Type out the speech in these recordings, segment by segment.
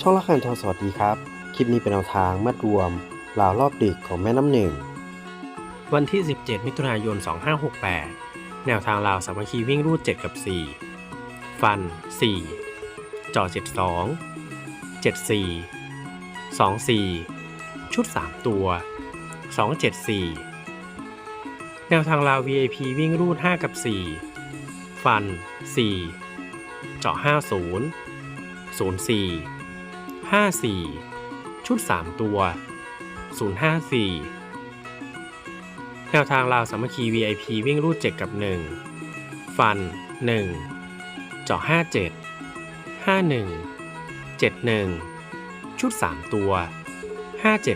ช่องละครทองสวัสดีครับ คลิปนี้เป็นแนวทางมัดรวมราวรอบดึกของแม่น้ำหนึ่ง วันที่ 17 มิถุนายน 2568 แนวทางราวสามัคคีวิ่งรูด 7 กับ 4 ฟัน 4 จ่อ 72 74 24 ชุด 3 ตัว 274 แนวทางราว VIP วิ่งรูด 5 กับ 4 ฟัน 4 เจาะ50 04 54 ชุด 3 ตัว 054 แนวทางราวสามัคคี VIP วิ่งรูด 7 กับ 1 ฟัน 1 เจาะ 57 51 71 ชุด 3 ตัว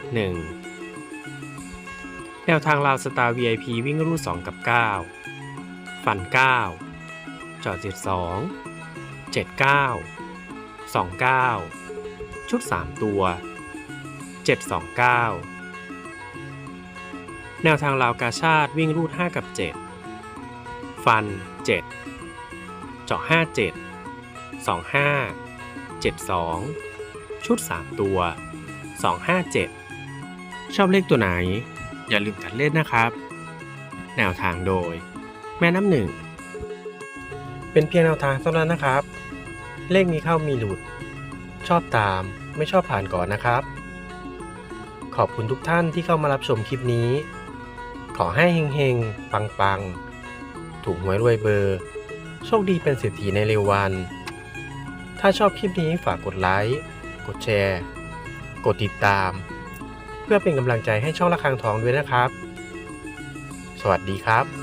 571 แนวทางราวสตาร์ VIP วิ่งรูด 2 กับ 9 ฟัน9เจาะ72 79 29 ชุด 3 ตัว 729 แนวทางราวกาชาติวิ่งรูด 5 กับ 7 ฟัน 7 เจาะ 57 25 72 ชุด 3 ตัว 257 ชอบเลขตัวไหน อย่าลืมตัดเลขนะครับ แนวทางโดย แม่น้ำหนึ่งเป็นเพียงแนวทางเท่านั้นนะครับ เลขมีเข้ามีหลุด ชอบตาม ไม่ชอบผ่านก่อนนะครับ ขอบคุณทุกท่านที่เข้ามารับชมคลิปนี้ ขอให้เฮงๆ ปังๆ ถูกหวยรวยเบอร์ โชคดีเป็นเศรษฐีในเร็ววัน ถ้าชอบคลิปนี้ฝากกดไลค์กดแชร์ กดติดตาม เพื่อเป็นกำลังใจให้ช่องระฆังทองด้วยนะครับ สวัสดีครับ